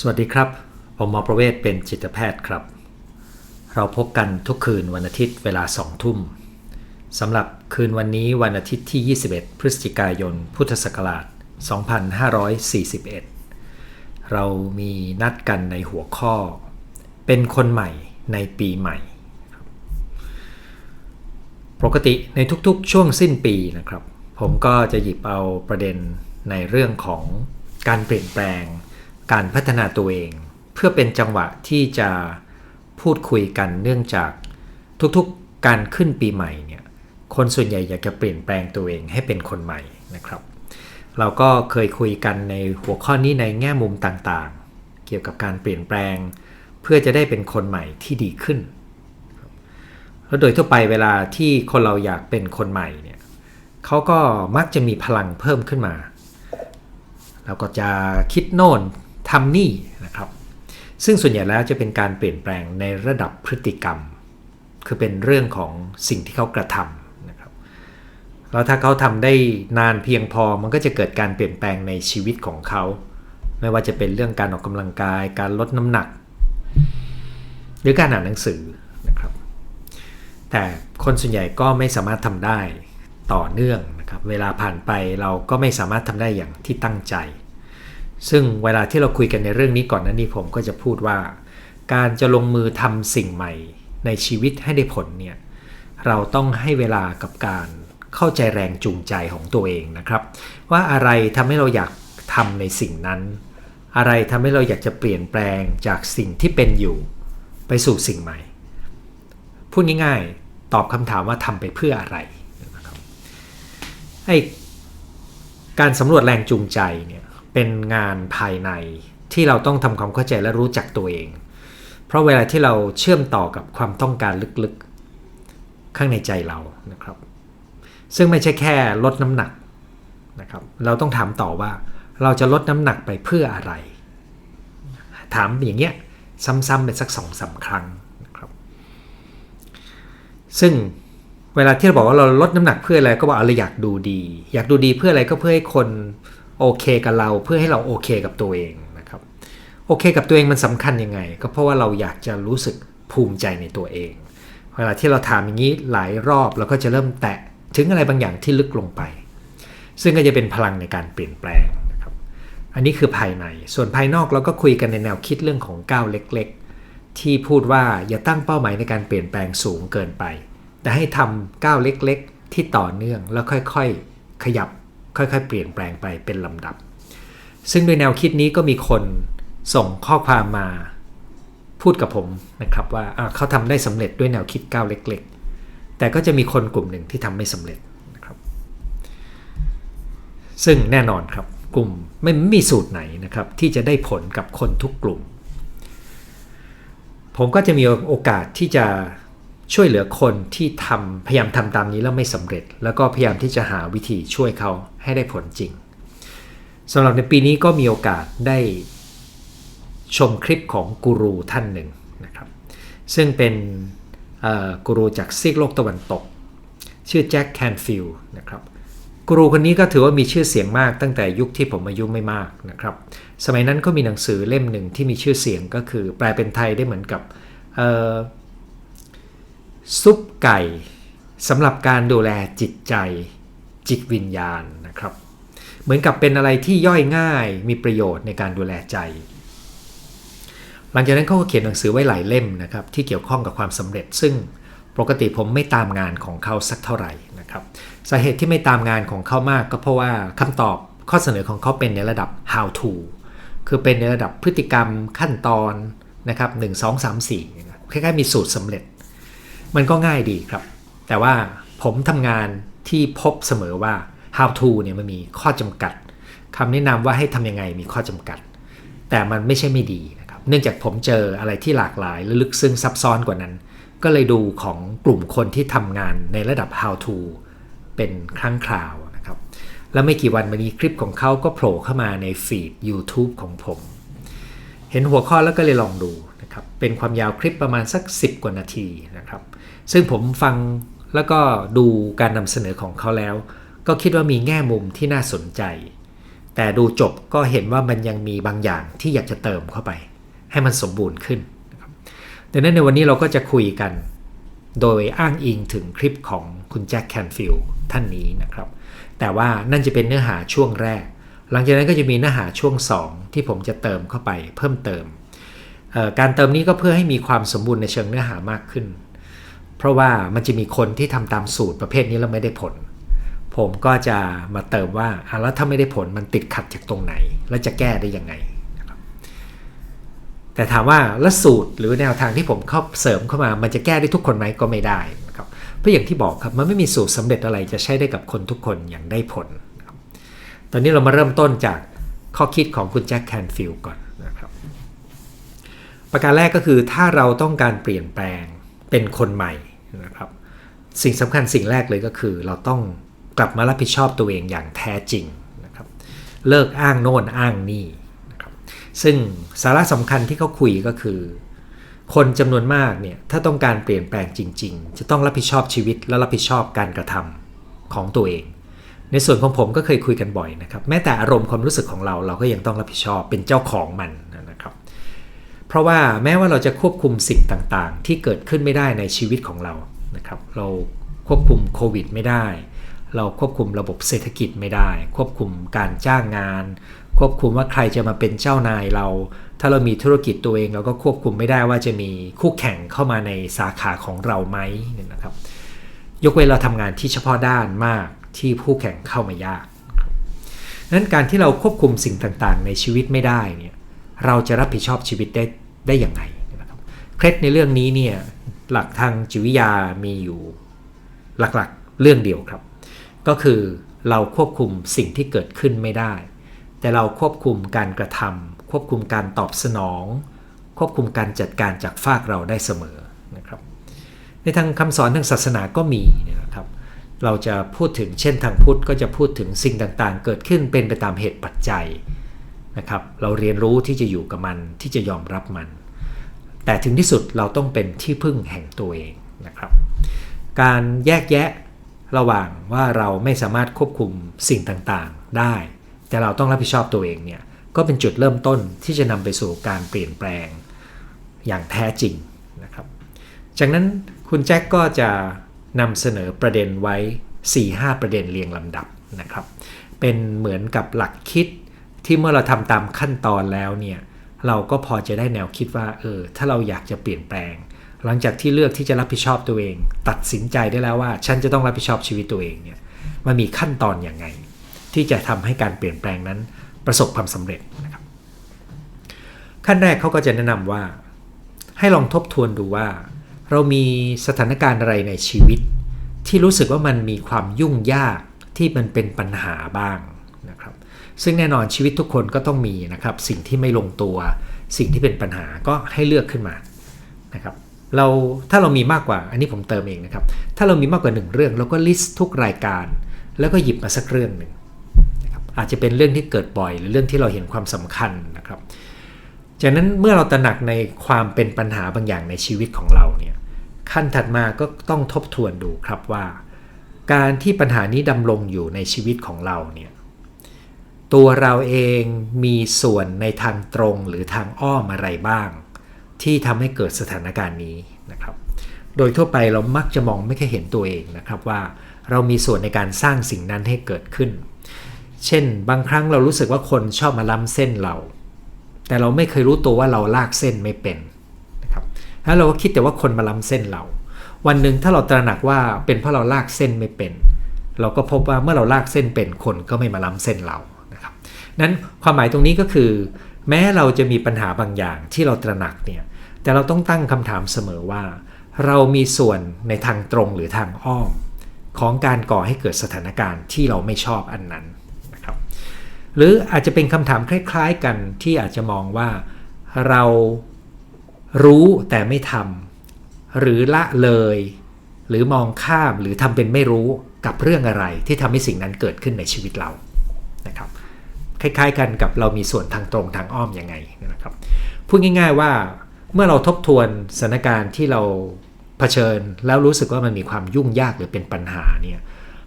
สวัสดีครับ ผมหมอประเวศเป็นจิตแพทย์ครับ เราพบกันทุกคืนวันอาทิตย์เวลาสองทุ่มสำหรับคืนวันนี้วันอาทิตย์ที่ 21 พฤศจิกายน พุทธศักราช 2541 เรามีนัดกันในหัวข้อ เป็นคนใหม่ในปีใหม่ ปกติในทุกๆ ช่วงสิ้นปีนะครับ ผมก็จะหยิบเอาประเด็นในเรื่องของการเปลี่ยนแปลง การพัฒนาตัวเอง เพื่อเป็นจังหวะที่จะพูดคุยกันเนื่องจากทุกๆการขึ้นปีใหม่เนี่ยคนส่วนใหญ่อยากจะเปลี่ยนแปลงตัวเองให้เป็นคนใหม่นะครับ เราก็เคยคุยกันในหัวข้อนี้ในแง่มุมต่างๆ เกี่ยวกับการเปลี่ยนแปลง เพื่อจะได้เป็นคนใหม่ที่ดีขึ้นแล้วโดยทั่วไปเวลาที่คนเราอยากเป็นคนใหม่เนี่ยเขาก็มักจะมีพลังเพิ่มขึ้นมาแล้วก็จะคิดโน่น ทำนี่นะครับซึ่งส่วนใหญ่แล้วจะเป็นการเปลี่ยนแปลงในระดับพฤติกรรม คือเป็นเรื่องของสิ่งที่เขากระทำนะครับแล้วถ้าเขาทำได้นานเพียงพอมันก็จะเกิดการเปลี่ยนแปลงในชีวิตของเขา ไม่ว่าจะเป็นเรื่องการออกกำลังกาย การลดน้ำหนัก หรือการอ่านหนังสือนะครับ แต่คนส่วนใหญ่ก็ไม่สามารถทำได้ต่อเนื่องนะครับ เวลาผ่านไปเราก็ไม่สามารถทำได้อย่างที่ตั้งใจ ซึ่งเวลาที่เราคุยกันในเรื่องนี้ก่อนนั้นนี้ผมก็จะพูดว่า การจะลงมือทำสิ่งใหม่ในชีวิตให้ได้ผลเนี่ยเราต้องให้เวลากับการเข้าใจแรงจูงใจของตัวเองนะครับ ว่าอะไรทำให้เราอยากทำในสิ่งนั้น อะไรทำให้เราอยากจะเปลี่ยนแปลงจากสิ่งที่เป็นอยู่ไปสู่สิ่งใหม่ พูดง่ายๆ ตอบคำถามว่าทำไปเพื่ออะไรนะครับไอการสำรวจแรงจูงใจเนี่ย เป็นงานภายในที่เราต้องทำความเข้าใจและรู้จักตัวเอง เพราะเวลาที่เราเชื่อมต่อกับความต้องการลึกๆ ข้างในใจเรานะครับ ซึ่งไม่ใช่แค่ลดน้ำหนักนะครับ เราต้องถามต่อว่าเราจะลดน้ำหนักไปเพื่ออะไร ถามอย่างเงี้ยซ้ำๆไปสักสองสาครั้งนะครับ ซึ่งเวลาที่เราบอกว่าเราลดน้ำหนักเพื่ออะไรก็บอกเราอยากดูดี อยากดูดีเพื่ออะไรก็เพื่อให้คน โอเคกับเราเพื่อให้เราโอเคกับตัวเองนะครับโอเคกับตัวเองมันสำคัญยังไง ก็เพราะว่าเราอยากจะรู้สึกภูมิใจในตัวเอง เวลาที่เราถามอย่างนี้หลายรอบเราก็จะเริ่มแตะถึงอะไรบางอย่างที่ลึกลงไป ซึ่งก็จะเป็นพลังในการเปลี่ยนแปลงนะครับอันนี้คือภายในส่วนภายนอกเราก็คุยกันในแนวคิดเรื่องของก้าวเล็ก ๆ ที่พูดว่าอย่าตั้งเป้าหมายในการเปลี่ยนแปลงสูงเกินไป แต่ให้ทำก้าวเล็ก ๆ ที่ต่อเนื่องแล้วค่อยๆ ขยับ ค่อยๆ เปลี่ยนแปลงไปเป็นลำดับ ซึ่งโดยแนวคิดนี้ก็มีคนส่งข้อความมาพูดกับผมนะครับว่าเขาทำได้สำเร็จด้วยแนวคิดก้าวเล็ก ๆ แต่ก็จะมีคนกลุ่มหนึ่งที่ทำไม่สำเร็จนะครับซึ่งแน่นอนครับกลุ่มไม่มีสูตรไหนนะครับที่จะได้ผลกับคนทุกกลุ่ม ผมก็จะมีโอกาสที่จะช่วยเหลือคนที่ทำพยายามทำตามนี้แล้วไม่สำเร็จ แล้วก็พยายามที่จะหาวิธีช่วยเขา ให้ได้ผลจริงสำหรับในปีนี้ก็มีโอกาสได้ชมคลิปของกูรูท่านหนึ่งนะครับซึ่งเป็นกูรูจากซีกโลกตะวันตก ชื่อแจ็คแคนฟิลนะครับกูรูคนนี้ก็ถือว่ามีชื่อเสียงมากตั้งแต่ยุคที่ผมอายุไม่มากนะครับสมัยนั้นก็มีหนังสือเล่มหนึ่งที่มีชื่อเสียงก็คือ แปลเป็นไทยได้เหมือนกับซุปไก่สำหรับการดูแลจิตใจ จิตวิญญาณนะครับ เหมือนกับเป็นอะไรที่ย่อยง่ายมีประโยชน์ในการดูแลใจ หลังจากนั้นเขาก็เขียนหนังสือไว้หลายเล่มนะครับที่เกี่ยวข้องกับความสำเร็จ ซึ่งปกติผมไม่ตามงานของเขาสักเท่าไหร่นะครับสาเหตุที่ไม่ตามงานของเขามากก็เพราะว่าคำตอบข้อเสนอของเขาเป็นในระดับ how to คือเป็นในระดับพฤติกรรมขั้นตอนนะครับ1 2 3 4คล้ายๆมีสูตรสำเร็จ มันก็ง่ายดีครับ แต่ว่าผมทำงาน ที่พบเสมอว่า how to เนี่ยมันมีข้อจำกัดคำแนะนำว่าให้ทำยังไงมีข้อจำกัด แต่มันไม่ใช่ไม่ดีนะครับ เนื่องจากผมเจออะไรที่หลากหลายและลึกซึ้งซับซ้อนกว่านั้น ก็เลยดูของกลุ่มคนที่ทำงานในระดับ how to เป็นครั้งคราวนะครับ แล้วไม่กี่วันมานี้คลิปของเขาก็โผล่เข้ามาในฟีด YouTube ของผม เห็นหัวข้อแล้วก็เลยลองดูนะครับ เป็นความยาวคลิปประมาณสัก 10 กว่านาทีนะครับ ซึ่งผมฟัง แล้วก็ดูการนำเสนอของเขาแล้ว ก็คิดว่ามีแง่มุมที่น่าสนใจ แต่ดูจบก็เห็นว่ามันยังมีบางอย่างที่อยากจะเติมเข้าไป ให้มันสมบูรณ์ขึ้นดังนั้นในวันนี้เราก็จะคุยกัน โดยอ้างอิงถึงคลิปของคุณแจ็คแคนฟิลท่านนี้นะครับ แต่ว่านั่นจะเป็นเนื้อหาช่วงแรก หลังจากนั้นก็จะมีเนื้อหาช่วง 2 ที่ผมจะเติมเข้าไปเพิ่มเติม การเติมนี้ก็เพื่อให้มีความสมบูรณ์ในเชิงเนื้อหามากขึ้น เพราะว่ามันจะมีคนที่ทำตามสูตรประเภทนี้แล้วไม่ได้ผล ผมก็จะมาเติมว่าอะแล้วถ้าไม่ได้ผลมันติดขัดจากตรงไหน แล้วจะแก้ได้ยังไงแต่ถามว่าแล้วสูตรหรือแนวทางที่ผมเข้าเสริมเข้ามา มันจะแก้ได้ทุกคนไหมก็ไม่ได้นะครับเพราะอย่างที่บอกครับมันไม่มีสูตรสำเร็จอะไรจะใช้ได้กับคนทุกคนอย่างได้ผล ตอนนี้เรามาเริ่มต้นจากข้อคิดของคุณแจ็คแคนฟิลก่อนนะครับ ประการแรกก็คือถ้าเราต้องการเปลี่ยนแปลงเป็นคนใหม่ นะครับ สิ่งสำคัญสิ่งแรกเลยก็คือ เราต้องกลับมารับผิดชอบตัวเองอย่างแท้จริงนะครับ เลิกอ้างโน่นอ้างนี่นะครับซึ่งสาระสำคัญที่เขาคุยก็คือ คนจำนวนมากเนี่ยถ้าต้องการเปลี่ยนแปลงจริง ๆ จะต้องรับผิดชอบชีวิตและรับผิดชอบการกระทำของตัวเองในส่วนของผมก็เคยคุยกันบ่อยนะครับ แม้แต่อารมณ์ความรู้สึกของเราเราก็ยังต้องรับผิดชอบเป็นเจ้าของมัน เพราะว่าแม้ว่าเราจะควบคุมสิ่งต่างๆ ที่เกิดขึ้นไม่ได้ในชีวิตของเรานะครับ เราควบคุมโควิดไม่ได้ เราควบคุมระบบเศรษฐกิจไม่ได้ ควบคุมการจ้างงาน ควบคุมว่าใครจะมาเป็นเจ้านายเรา ถ้าเรามีธุรกิจตัวเองเราก็ควบคุมไม่ได้ว่าจะมีคู่แข่งเข้ามาในสาขาของเราไหมนี่นะครับ ยกเว้นเราทำงานที่เฉพาะด้านมากที่ผู้แข่งเข้ามายากนั้นการที่เราควบคุมสิ่งต่างๆ ในชีวิตไม่ได้เนี่ย เราจะรับผิดชอบชีวิตได้ได้อย่างไรนะครับเคล็ดในเรื่องนี้เนี่ยหลักทางจิตวิทยามีอยู่หลักๆเรื่องเดียวครับ ก็คือเราควบคุมสิ่งที่เกิดขึ้นไม่ได้ แต่เราควบคุมการกระทำควบคุมการตอบสนอง ควบคุมการจัดการจากฝากเราได้เสมอนะครับ ในทางคำสอนทางศาสนาก็มีนะครับ เราจะพูดถึงเช่นทางพุทธก็จะพูดถึงสิ่งต่างๆ เกิดขึ้นเป็นไปตามเหตุปัจจัย นะครับเราเรียนรู้ที่จะอยู่กับมันที่จะยอมรับมัน แต่ถึงที่สุดเราต้องเป็นที่พึ่งแห่งตัวเองนะครับ การแยกแยะระหว่างว่าเราไม่สามารถควบคุมสิ่งต่างๆได้ แต่เราต้องรับผิดชอบตัวเองเนี่ยก็เป็นจุดเริ่มต้นที่จะนำไปสู่การเปลี่ยนแปลงอย่างแท้จริงนะครับจากนั้นคุณแจ็คก็จะนำเสนอประเด็นไว้ 4-5 ประเด็นเรียงลำดับนะครับ เป็นเหมือนกับหลักคิด ที่เมื่อเราทำตามขั้นตอนแล้วเนี่ยเราก็พอจะได้แนวคิดว่าเออถ้าเราอยากจะเปลี่ยนแปลง หลังจากที่เลือกที่จะรับผิดชอบตัวเอง ตัดสินใจได้แล้วว่า ฉันจะต้องรับผิดชอบชีวิตตัวเองเนี่ยมันมีขั้นตอนอย่างไง ที่จะทำให้การเปลี่ยนแปลงนั้นประสบความสำเร็จนะครับขั้นแรกเขาก็จะแนะนำว่า ให้ลองทบทวนดูว่า เรามีสถานการณ์อะไรในชีวิต ที่รู้สึกว่ามันมีความยุ่งยากที่มันเป็นปัญหาบ้าง ซึ่งแน่นอนชีวิตทุกคนก็ต้องมีนะครับ สิ่งที่ไม่ลงตัว สิ่งที่เป็นปัญหาก็ให้เลือกขึ้นมานะครับเราถ้าเรามีมากกว่าอันนี้ผมเติมเองนะครับ ถ้าเรามีมากกว่าหนึ่งเรื่องเราก็ลิสต์ทุกรายการ แล้วก็หยิบมาสักเรื่องหนึ่งนะครับอาจจะเป็นเรื่องที่เกิดบ่อย หรือเรื่องที่เราเห็นความสำคัญนะครับ จากนั้นเมื่อเราตระหนักในความเป็นปัญหาบางอย่างในชีวิตของเราเนี่ยขั้นถัดมาก็ต้องทบทวนดูครับว่า การที่ปัญหานี้ดำรงอยู่ในชีวิตของเราเนี่ย ตัวเราเองมีส่วนในทางตรงหรือทางอ้อมอะไรบ้าง ที่ทำให้เกิดสถานการณ์นี้นะครับ โดยทั่วไปเรามักจะมองไม่เคยเห็นตัวเองนะครับว่าเรามีส่วนในการสร้างสิ่งนั้นให้เกิดขึ้น เช่น บางครั้งเรารู้สึกว่าคนชอบมาล้ำเส้นเรา แต่เราไม่เคยรู้ตัวว่าเราลากเส้นไม่เป็นนะครับแล้วเราก็คิดแต่ว่าคนมาล้ำเส้นเรา วันหนึ่งถ้าเราตระหนักว่าเป็นเพราะเราลากเส้นไม่เป็น เราก็พบว่าเมื่อเราลากเส้นเป็นคนก็ไม่มาล้ำเส้นเรา นั้นความหมายตรงนี้ก็คือ แม้เราจะมีปัญหาบางอย่างที่เราตระหนักเนี่ยแต่เราต้องตั้งคำถามเสมอว่า เรามีส่วนในทางตรงหรือทางอ้อม ของการก่อให้เกิดสถานการณ์ที่เราไม่ชอบอันนั้นนะครับหรืออาจจะเป็นคำถามคล้าย ๆ กันที่อาจจะมองว่าเรารู้แต่ไม่ทำหรือละเลย หรือมองข้ามหรือทำเป็นไม่รู้กับเรื่องอะไรที่ทำให้สิ่งนั้นเกิดขึ้นในชีวิตเรานะครับ คล้าย ๆ กันกับเรามีส่วนทางตรงทางอ้อมยังไงนะครับพูดง่าย ๆว่าเมื่อเราทบทวนสถานการณ์ที่เราเผชิญ แล้วรู้สึกว่ามันมีความยุ่งยากหรือเป็นปัญหาเนี่ย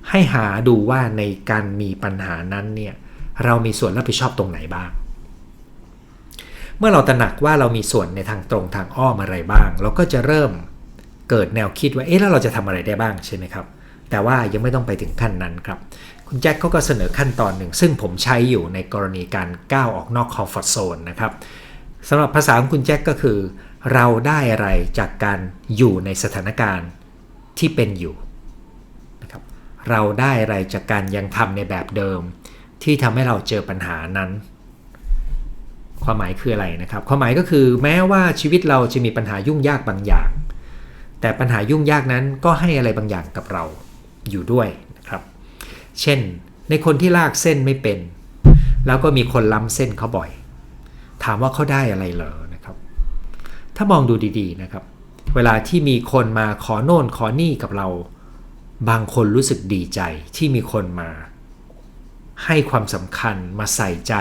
ให้หาดูว่าในการมีปัญหานั้นเนี่ยเรามีส่วนรับผิดชอบตรงไหนบ้าง เมื่อเราตระหนักว่าเรามีส่วนในทางตรงทางอ้อมอะไรบ้าง เราก็จะเริ่มเกิดแนวคิดว่าเอ๊ะแล้วเราจะทำอะไรได้บ้างใช่ไหมครับ แต่ว่ายังไม่ต้องไปถึงขั้นนั้นครับ คุณแจ็คเขาก็เสนอขั้นตอนหนึ่ง ซึ่งผมใช้อยู่ในกรณีการก้าวออกนอกคอมฟอร์ทโซนนะครับสำหรับภาษาของคุณแจ็คก็คือ เราได้อะไรจากการอยู่ในสถานการณ์ที่เป็นอยู่นะครับเราได้อะไรจากการยังทำในแบบเดิม ที่ทำให้เราเจอปัญหานั้นความหมายคืออะไรนะครับ ความหมายก็คือแม้ว่าชีวิตเราจะมีปัญหายุ่งยากบางอย่าง แต่ปัญหายุ่งยากนั้นก็ให้อะไรบางอย่างกับเราอยู่ด้วย เช่น ในคนที่ลากเส้นไม่เป็น แล้วก็มีคนล้ำเส้นเขาบ่อย ถามว่าเขาได้อะไรเหรอนะครับ ถ้ามองดูดีๆนะครับ เวลาที่มีคนมาขอโน่นขอนี่กับเรา บางคนรู้สึกดีใจที่มีคนมา ให้ความสำคัญมาใส่ใจ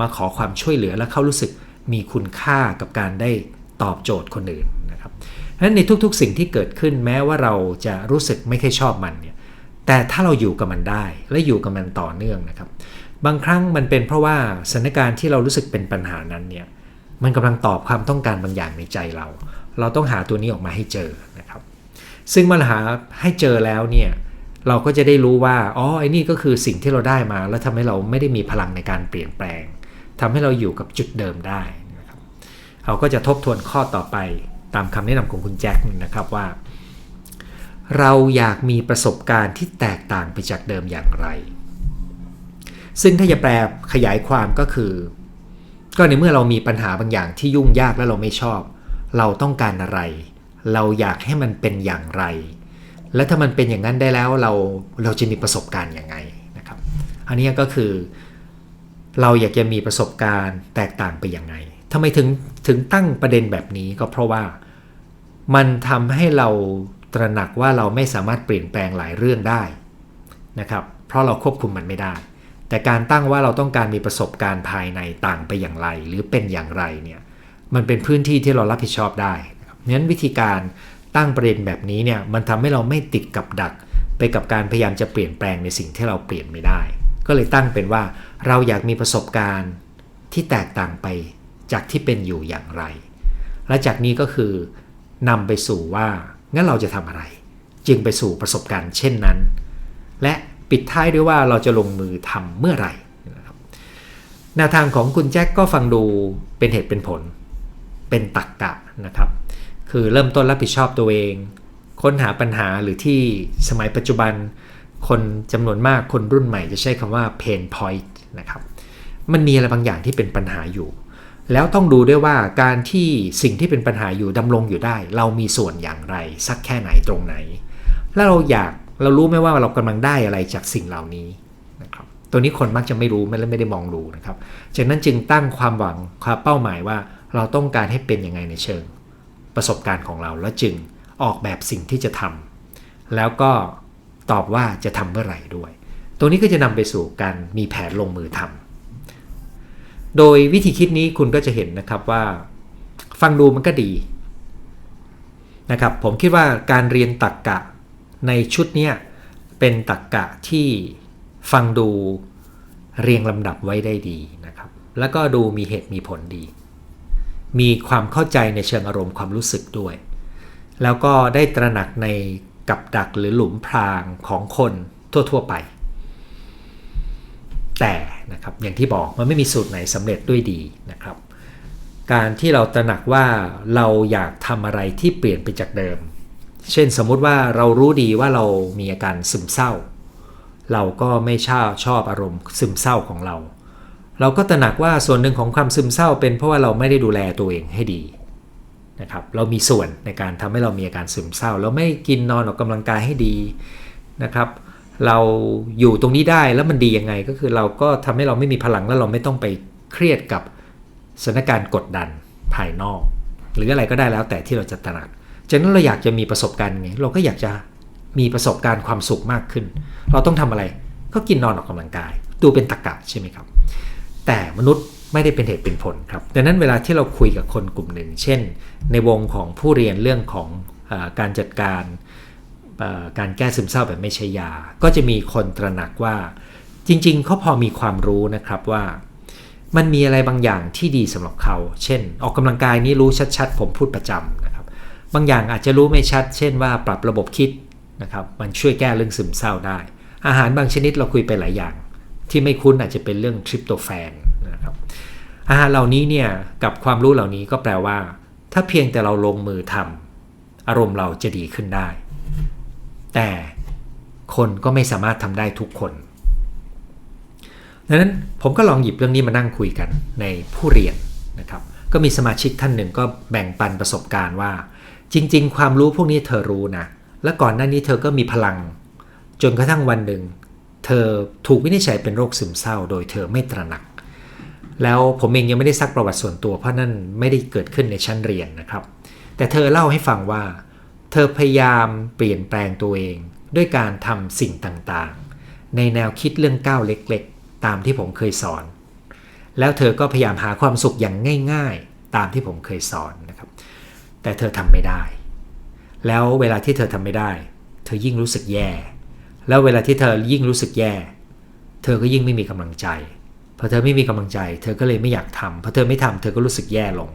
มาขอความช่วยเหลือและเขารู้สึกมีคุณค่ากับการได้ตอบโจทย์คนอื่นนะครับเพราะฉะนั้นในทุกๆสิ่งที่เกิดขึ้นแม้ว่าเราจะรู้สึกไม่ค่อยชอบมันเนี่ย แต่ถ้าเราอยู่กับมันได้และอยู่กับมันต่อเนื่องนะครับ บางครั้งมันเป็นเพราะว่าสถานการณ์ที่เรารู้สึกเป็นปัญหานั้นเนี่ยมันกำลังตอบความต้องการบางอย่างในใจเรา เราต้องหาตัวนี้ออกมาให้เจอนะครับ ซึ่งมื่อหาให้เจอแล้วเนี่ยเราก็จะได้รู้ว่าอ๋อไอ้นี่ก็คือสิ่งที่เราได้มา แล้วทำให้เราไม่ได้มีพลังในการเปลี่ยนแปลงทำให้เราอยู่กับจุดเดิมได้นะครับเราก็จะทบทวนข้อต่อไปตามคำแนะนำของคุณแจ็คนะครับว่า เราอยากมีประสบการณ์ที่แตกต่างไปจากเดิมอย่างไร ซึ่งถ้าจะแปลขยายความก็คือ ก็ในเมื่อเรามีปัญหาบางอย่างที่ยุ่งยากและเราไม่ชอบ เราต้องการอะไร เราอยากให้มันเป็นอย่างไร และถ้ามันเป็นอย่างนั้นได้แล้วเราเราจะมีประสบการณ์อยังไงนะครับ อันนี้ก็คือ เราอยากจะมีประสบการณ์แตกต่างไปอยังไงทำไมถึงถึงตั้งประเด็นแบบนี้ก็เพราะว่ามันทำให้เรา ตระหนักว่าเราไม่สามารถเปลี่ยนแปลงหลายเรื่องได้นะครับ เพราะเราควบคุมมันไม่ได้ แต่การตั้งว่าเราต้องการมีประสบการณ์ภายในต่างไปอย่างไร หรือเป็นอย่างไรเนี่ยมันเป็นพื้นที่ที่เรารับผิดชอบได้นั้นวิธีการตั้งประเด็นแบบนี้เนี่ยมันทำให้เราไม่ติดกับดัก ไปกับการพยายามจะเปลี่ยนแปลงในสิ่งที่เราเปลี่ยนไม่ได้ ก็เลยตั้งเป็นว่าเราอยากมีประสบการณ์ที่แตกต่างไปจากที่เป็นอยู่อย่างไร และจากนี้ก็คือนำไปสู่ว่า งั้นเราจะทำอะไร จึงไปสู่ประสบการณ์เช่นนั้น และปิดท้ายด้วยว่าเราจะลงมือทำเมื่อไหร่นะครับแนวทางของคุณแจ็คก็ฟังดูเป็นเหตุเป็นผล เป็นตักกะนะครับ คือเริ่มต้นรับผิดชอบตัวเอง ค้นหาปัญหาหรือที่สมัยปัจจุบัน คนจำนวนมากคนรุ่นใหม่จะใช้คำว่า pain point นะครับ มันมีอะไรบางอย่างที่เป็นปัญหาอยู่ แล้วต้องดูด้วยว่าการที่สิ่งที่เป็นปัญหาอยู่ดำรงอยู่ได้ เรามีส่วนอย่างไร สักแค่ไหนตรงไหน แล้วเราอยากเรารู้ไหมว่าเรากำลังได้อะไรจากสิ่งเหล่านี้นะครับตัวนี้คนมักจะไม่รู้ไม่ไม่ได้มองดูนะครับจากนั้นจึงตั้งความหวังความเป้าหมายว่าเราต้องการให้เป็นยังไงในเชิง ประสบการณ์ของเราแล้วจึงออกแบบสิ่งที่จะทำแล้วก็ตอบว่าจะทำเมื่อไหร่ด้วยตรงนี้ก็จะนำไปสู่การมีแผนลงมือทำ โดยวิธีคิดนี้คุณก็จะเห็นนะครับว่า ฟังดูมันก็ดีนะครับผมคิดว่าการเรียนตักกะในชุดนี้เป็นตักกะที่ฟังดูเรียงลำดับไว้ได้ดีนะครับ แล้วก็ดูมีเหตุมีผลดี มีความเข้าใจในเชิงอารมณ์ความรู้สึกด้วย แล้วก็ได้ตระหนักในกับดักหรือหลุมพรางของคนทั่ว ๆ ไป แต่ นะครับอย่างที่บอกมันไม่มีสูตรไหนสำเร็จด้วยดีนะครับ การที่เราตระหนักว่าเราอยากทำอะไรที่เปลี่ยนไปจากเดิม เช่นสมมุติว่าเรารู้ดีว่าเรามีอาการซึมเศร้า เราก็ไม่ชอบชอบอารมณ์ซึมเศร้าของเรา เราก็ตระหนักว่าส่วนหนึ่งของความซึมเศร้า เป็นเพราะว่าเราไม่ได้ดูแลตัวเองให้ดีนะครับเรามีส่วนในการทำให้เรามีอาการซึมเศร้า เราไม่กินนอนออกกำลังกายให้ดีนะครับ เราอยู่ตรงนี้ได้แล้วมันดียังไงก็คือเราก็ทำให้เราไม่มีพลังแล้วเราไม่ต้องไปเครียดกับสถานการณ์กดดันภายนอก หรืออะไรก็ได้แล้วแต่ที่เราจะตระหนักจากนั้นเราอยากจะมีประสบการณ์ไงเราก็อยากจะมีประสบการณ์ความสุขมากขึ้น เราต้องทำอะไรก็กินนอนออกกำลังกาย ดูเป็นตรกกะใช่ไหมครับ แต่มนุษย์ไม่ได้เป็นเหตุเป็นผลครับดังนั้นเวลาที่เราคุยกับคนกลุ่มหนึ่ง เช่น ในวงของผู้เรียนเรื่องของอการจัดการ การแก้ซึมเศร้าแบบไม่ใช่ยา ก็จะมีคนตระหนักว่า จริงๆเขาพอมีความรู้นะครับว่า มันมีอะไรบางอย่างที่ดีสำหรับเขา เช่น ออกกำลังกายนี่รู้ชัดๆ ผมพูดประจำนะครับ บางอย่างอาจจะรู้ไม่ชัด เช่นว่าปรับระบบคิดนะครับ มันช่วยแก้เรื่องซึมเศร้าได้ อาหารบางชนิดเราคุยไปหลายอย่าง ที่ไม่คุ้นอาจจะเป็นเรื่องทริปโตแฟนนะครับ อาหารเหล่านี้เนี่ยกับความรู้เหล่านี้ก็แปลว่า ถ้าเพียงแต่เราลงมือทำอารมณ์เราจะดีขึ้นได้ แต่คนก็ไม่สามารถทำได้ทุกคนดังนั้นผมก็ลองหยิบเรื่องนี้มานั่งคุยกันในผู้เรียนนะครับก็มีสมาชิกท่านหนึ่งก็แบ่งปันประสบการณ์ว่า จริง ๆ ความรู้พวกนี้เธอรู้นะ และก่อนหน้านี้เธอก็มีพลัง จนกระทั่งวันหนึ่ง เธอถูกวินิจฉัยเป็นโรคซึมเศร้า โดยเธอไม่ตระหนัก แล้วผมเองยังไม่ได้ซักประวัติส่วนตัวเพราะนั่นไม่ได้เกิดขึ้นในชั้นเรียนนะครับ แต่เธอเล่าให้ฟังว่า เธอพยายามเปลี่ยนแปลงตัวเอง ด้วยการทำสิ่งต่างๆ ในแนวคิดเรื่องก้าวเล็กๆ ตามที่ผมเคยสอน แล้วเธอก็พยายามหาความสุขอย่างง่ายๆ ตามที่ผมเคยสอนนะครับ แต่เธอทำไม่ได้ แล้วเวลาที่เธอทำไม่ได้ เธอยิ่งรู้สึกแย่ แล้วเวลาที่เธอยิ่งรู้สึกแย่ เธอก็ยิ่งไม่มีกำลังใจพอเธอไม่มีกำลังใจ เธอก็เลยไม่อยากทำพอเธอไม่ทำเธอก็รู้สึกแย่ลง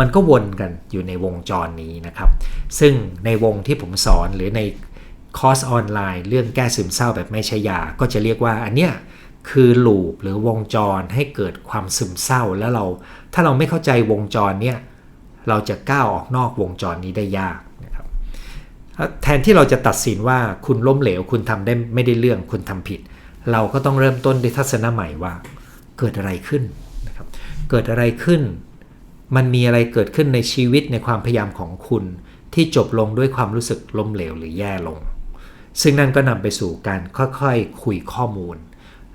มันก็วนกันอยู่ในวงจรนี้นะครับ ซึ่งในวงที่ผมสอนหรือในคอร์สออนไลน์ เรื่องแก้ซึมเศร้าแบบไม่ใช่ยา ก็จะเรียกว่าอันเนี้ยคือลูปหรือวงจรให้เกิดความซึมเศร้าแล้วเรา ถ้าเราไม่เข้าใจวงจรเนี่ยเราจะก้าวออกนอกวงจรนี้ได้ยากนะครับแทนที่เราจะตัดสินว่าคุณล้มเหลว คุณทำได้ไม่ได้เรื่องคุณทำผิด เราก็ต้องเริ่มต้นด้วยทัศนะใหม่ว่า เกิดอะไรขึ้นนะครับ เกิดอะไรขึ้น มันมีอะไรเกิดขึ้นในชีวิตในความพยายามของคุณ ที่จบลงด้วยความรู้สึกล้มเหลวหรือแย่ลง ซึ่งนั่นก็นำไปสู่การค่อยๆคุยข้อมูล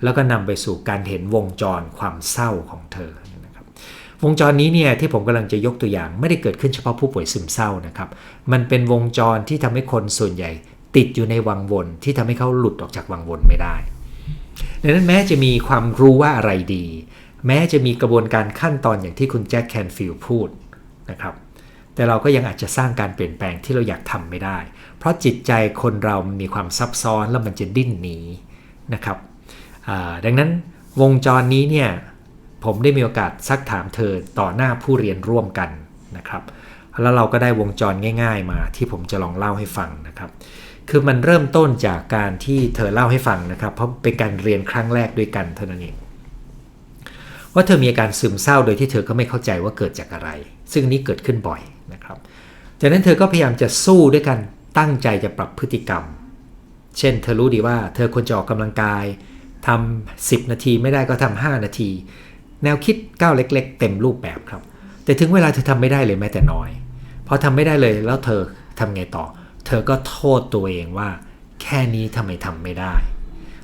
แล้วก็นำไปสู่การเห็นวงจรความเศร้าของเธอนะครับวงจรนี้เนี่ยที่ผมกำลังจะยกตัวอย่างไม่ได้เกิดขึ้นเฉพาะผู้ป่วยซึมเศร้านะครับ มันเป็นวงจรที่ทำให้คนส่วนใหญ่ ติดอยู่ในวังวนที่ทำให้เขาหลุดออกจากวังวนไม่ได้ดังนั้นแม้จะมีความรู้ว่าอะไรดี แม้จะมีกระบวนการขั้นตอนอย่างที่คุณแจ็คแคนฟิลพูดนะครับ แต่เราก็ยังอาจจะสร้างการเปลี่ยนแปลงที่เราอยากทำไม่ได้ เพราะจิตใจคนเรามันมีความซับซ้อนแล้วมันจะดิ้นหนีนะครับดังนั้นวงจรนี้เนี่ยผมได้มีโอกาสซักถามเธอต่อหน้าผู้เรียนร่วมกันนะครับ แล้วเราก็ได้วงจรง่าย ๆ มาที่ผมจะลองเล่าให้ฟังนะครับ คือมันเริ่มต้นจากการที่เธอเล่าให้ฟังนะครับ เพราะเป็นการเรียนครั้งแรกด้วยกันเท่านั้นเอง ว่าเธอมีอาการซึมเศร้าโดยที่เธอก็ไม่เข้าใจว่าเกิดจากอะไร ซึ่งนี้เกิดขึ้นบ่อยนะครับ จากนั้นเธอก็พยายามจะสู้ด้วยกันตั้งใจจะปรับพฤติกรรม เช่น เธอรู้ดีว่าเธอควรจะออกกำลังกายทำ10 นาทีไม่ได้ก็ทำ5นาที แนวคิดก้าวเล็ก ๆ เต็มรูปแบบครับ แต่ถึงเวลาเธอทำไม่ได้เลยแม้แต่น้อยพอทำไม่ได้เลยแล้วเธอทำไงต่อ เธอก็โทษตัวเองว่า แค่นี้ทำไมทำไม่ได้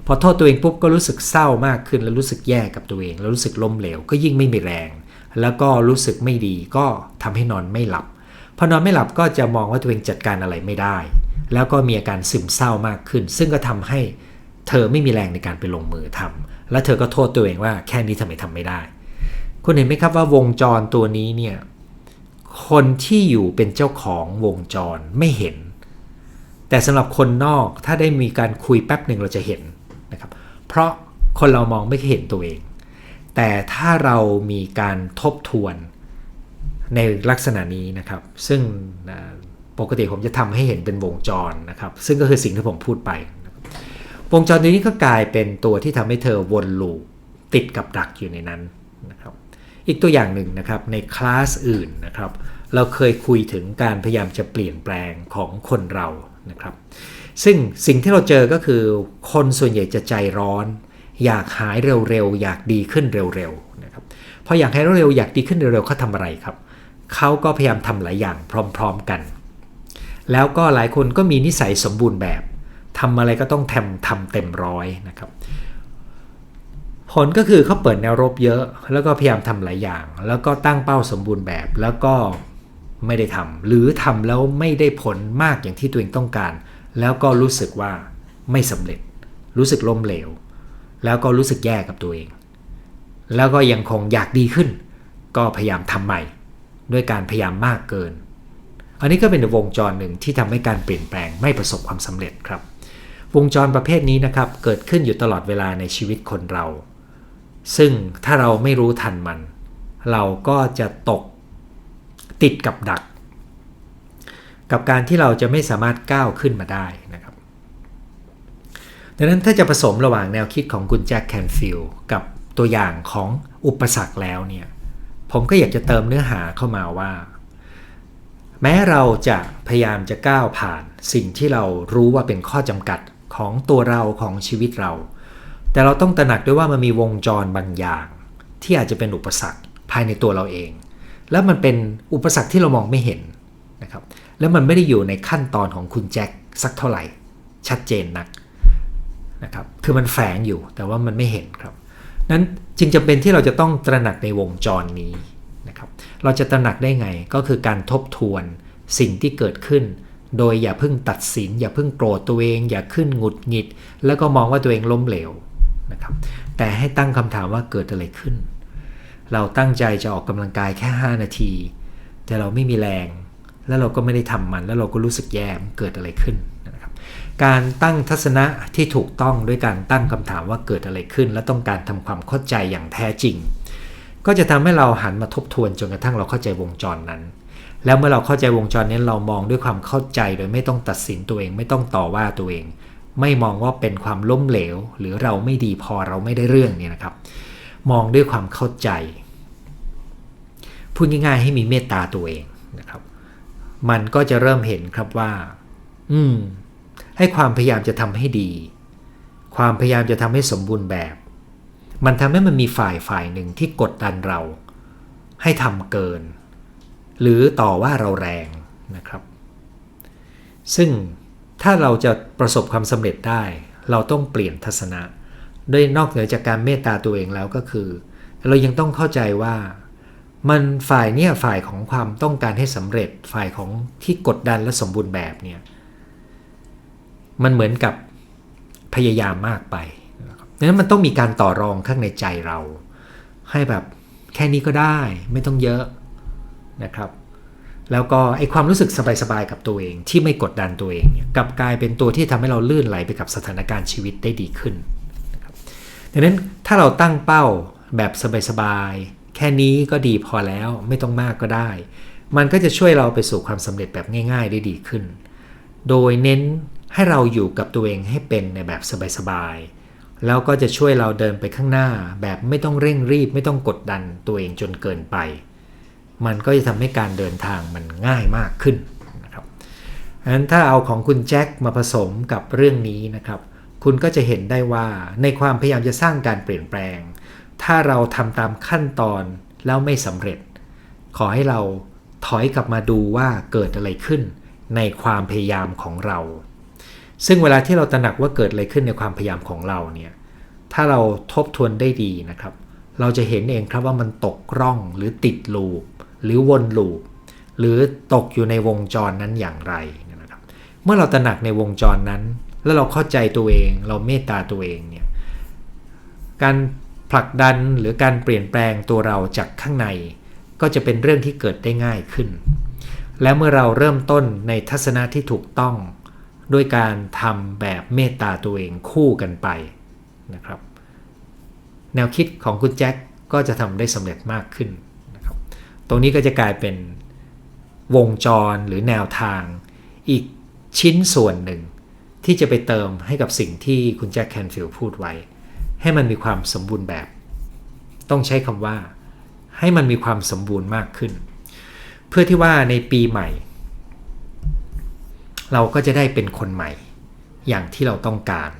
พอโทษตัวเองปุ๊บก็รู้สึกเศร้ามากขึ้น แล้วรู้สึกแย่กับตัวเอง แล้วรู้สึกล้มเหลวก็ยิ่งไม่มีแรง แล้วก็รู้สึกไม่ดีก็ทำให้นอนไม่หลับพอนอนไม่หลับก็จะมองว่าตัวเองจัดการอะไรไม่ได้ แล้วก็มีอาการซึมเศร้ามากขึ้น ซึ่งก็ทำให้เธอไม่มีแรงในการไปลงมือทำและเธอก็โทษตัวเองว่าแค่นี้ทำไมทำไม่ได้ คุณเห็นไหมครับว่าวงจรตัวนี้เนี่ยคนที่อยู่เป็นเจ้าของวงจรไม่เห็น แต่สำหรับคนนอกถ้าได้มีการคุยแป๊บหนึ่งเราจะเห็น เพราะคนเรามองไม่เห็นตัวเอง แต่ถ้าเรามีการทบทวนในลักษณะนี้นะครับ ซึ่งปกติผมจะทำให้เห็นเป็นวงจรนะครับ ซึ่งก็คือสิ่งที่ผมพูดไป วงจรนี้ก็กลายเป็นตัวที่ทำให้เธอวนลูปติดกับดักอยู่ในนั้นนะครับ อีกตัวอย่างหนึ่งนะครับในคลาสอื่นนะครับ เราเคยคุยถึงการพยายามจะเปลี่ยนแปลงของคนเรานะครับ ซึ่งสิ่งที่เราเจอก็คือคนส่วนใหญ่จะใจร้อน อยากหายเร็วๆ อยากดีขึ้นเร็วๆนะครับพออยากให้เร็วๆอยากดีขึ้นเร็วๆเขาทำอะไรครับเขาก็พยายามทำหลายอย่างพร้อมๆกัน แล้วก็หลายคนก็มีนิสัยสมบูรณ์แบบทำอะไรก็ต้องทำทำเต็มร้อยนะครับผลก็คือเขาเปิดแนวรบเยอะ แล้วก็พยายามทำหลายอย่าง แล้วก็ตั้งเป้าสมบูรณ์แบบ แล้วก็ไม่ได้ทำหรือทำแล้วไม่ได้ผลมากอย่างที่ตัวเองต้องการ แล้วก็รู้สึกว่าไม่สำเร็จ รู้สึกล้มเหลว แล้วก็รู้สึกแย่กับตัวเอง แล้วก็ยังคงอยากดีขึ้น ก็พยายามทำใหม่ ด้วยการพยายามมากเกิน อันนี้ก็เป็นวงจรหนึ่งที่ทำให้การเปลี่ยนแปลงไม่ประสบความสำเร็จครับ วงจรประเภทนี้นะครับเกิดขึ้นอยู่ตลอดเวลาในชีวิตคนเรา ซึ่งถ้าเราไม่รู้ทันมัน เราก็จะตกติดกับดัก กับการที่เราจะไม่สามารถก้าวขึ้นมาได้นะครับ ดังนั้นถ้าจะผสมระหว่างแนวคิดของคุณแจ็คแคนฟิลกับตัวอย่างของอุปสรรคแล้วเนี่ย ผมก็อยากจะเติมเนื้อหาเข้ามาว่า แม้เราจะพยายามจะก้าวผ่านสิ่งที่เรารู้ว่าเป็นข้อจำกัดของตัวเราของชีวิตเรา แต่เราต้องตระหนักด้วยว่ามันมีวงจรบางอย่าง ที่อาจจะเป็นอุปสรรคภายในตัวเราเอง แล้วมันเป็นอุปสรรคที่เรามองไม่เห็น แล้วมันไม่ได้อยู่ในขั้นตอนของคุณแจ็คสักเท่าไหร่ ชัดเจนนักนะครับคือมันแฝงอยู่แต่ว่ามันไม่เห็นครับ นั้นจึงจำเป็นที่เราจะต้องตระหนักในวงจรนี้นะครับเราจะตระหนักได้ไงก็คือการทบทวนสิ่งที่เกิดขึ้น โดยอย่าเพิ่งตัดสิน อย่าเพิ่งโกรธตัวเอง อย่าขึ้นหงุดหงิด แล้วก็มองว่าตัวเองล้มเหลวนะครับแต่ให้ตั้งคำถามว่าเกิดอะไรขึ้น เราตั้งใจจะออกกำลังกายแค่ 5 นาที แต่เราไม่มีแรง แล้วเราก็ไม่ได้ทำมัน แล้วเราก็รู้สึกแย่เกิดอะไรขึ้นนะครับการตั้งทัศนะที่ถูกต้องด้วยการตั้งคำถามว่าเกิดอะไรขึ้น และต้องการทำความเข้าใจอย่างแท้จริง ก็จะทำให้เราหันมาทบทวนจนกระทั่งเราเข้าใจวงจรนั้น แล้วเมื่อเราเข้าใจวงจรนี้เรามองด้วยความเข้าใจโดยไม่ต้องตัดสินตัวเอง ไม่ต้องต่อว่าตัวเอง ไม่มองว่าเป็นความล้มเหลว หรือเราไม่ดีพอเราไม่ได้เรื่องนี่นะครับ มองด้วยความเข้าใจพูดง่ายๆให้มีเมตตาตัวเองนะครับ มันก็จะเริ่มเห็นครับว่า อืม ให้ความพยายามจะทำให้ดี ความพยายามจะทำให้สมบูรณ์แบบ มันทำให้มันมีฝ่ายฝ่ายหนึ่งที่กดดันเรา ให้ทำเกิน หรือต่อว่าเราแรงนะครับ ซึ่งถ้าเราจะประสบความสำเร็จได้ เราต้องเปลี่ยนทัศนะ ด้วยนอกเหนือจากการเมตตาตัวเองแล้วก็คือ เรายังต้องเข้าใจว่า มันฝ่ายเนี่ยฝ่ายของความต้องการให้สำเร็จฝ่ายของที่กดดันและสมบูรณ์แบบเนี่ยมันเหมือนกับพยายามมากไปดังนั้นมันต้องมีการต่อรองข้างในใจเรา ให้แบบแค่นี้ก็ได้ไม่ต้องเยอะนะครับ แล้วก็ไอความรู้สึกสบายๆกับตัวเองที่ไม่กดดันตัวเองเนี่ยกลับกลายเป็นตัวที่ทำให้เราลื่นไหลไปกับสถานการณ์ชีวิตได้ดีขึ้นดังนั้นถ้าเราตั้งเป้าแบบสบายๆ แค่นี้ก็ดีพอแล้วไม่ต้องมากก็ได้ มันก็จะช่วยเราไปสู่ความสำเร็จแบบง่าย ๆ ได้ดีขึ้น โดยเน้นให้เราอยู่กับตัวเองให้เป็นในแบบสบายๆ แล้วก็จะช่วยเราเดินไปข้างหน้าแบบไม่ต้องเร่งรีบ ไม่ต้องกดดันตัวเองจนเกินไป มันก็จะทำให้การเดินทางมันง่ายมากขึ้นนะครับดังนั้นถ้าเอาของคุณแจ็คมาผสมกับเรื่องนี้นะครับ คุณก็จะเห็นได้ว่าในความพยายามจะสร้างการเปลี่ยนแปลง ถ้าเราทำตามขั้นตอนแล้วไม่สำเร็จ ขอให้เราถอยกลับมาดูว่าเกิดอะไรขึ้นในความพยายามของเรา ซึ่งเวลาที่เราตระหนักว่าเกิดอะไรขึ้นในความพยายามของเราเนี่ย ถ้าเราทบทวนได้ดีนะครับ เราจะเห็นเองครับว่ามันตกร่องหรือติดลูป หรือวนลูป หรือตกอยู่ในวงจรนั้นอย่างไรนะครับ เมื่อเราตระหนักในวงจรนั้น แล้วเราเข้าใจตัวเอง เราเมตตาตัวเองเนี่ย การ ผลักดันหรือการเปลี่ยนแปลงตัวเราจากข้างใน ก็จะเป็นเรื่องที่เกิดได้ง่ายขึ้น และเมื่อเราเริ่มต้นในทัศนะที่ถูกต้อง ด้วยการทำแบบเมตตาตัวเองคู่กันไปนะครับ แนวคิดของคุณแจ็คก็จะทำได้สำเร็จมากขึ้นนะครับ ตรงนี้ก็จะกลายเป็นวงจรหรือแนวทาง อีกชิ้นส่วนหนึ่ง ที่จะไปเติมให้กับสิ่งที่คุณแจ็คแคนฟิลพูดไว้ ให้มันมีความสมบูรณ์แบบ ต้องใช้คำว่า ให้มันมีความสมบูรณ์มากขึ้น เพื่อที่ว่าในปีใหม่ เราก็จะได้เป็นคนใหม่ อย่างที่เราต้องการ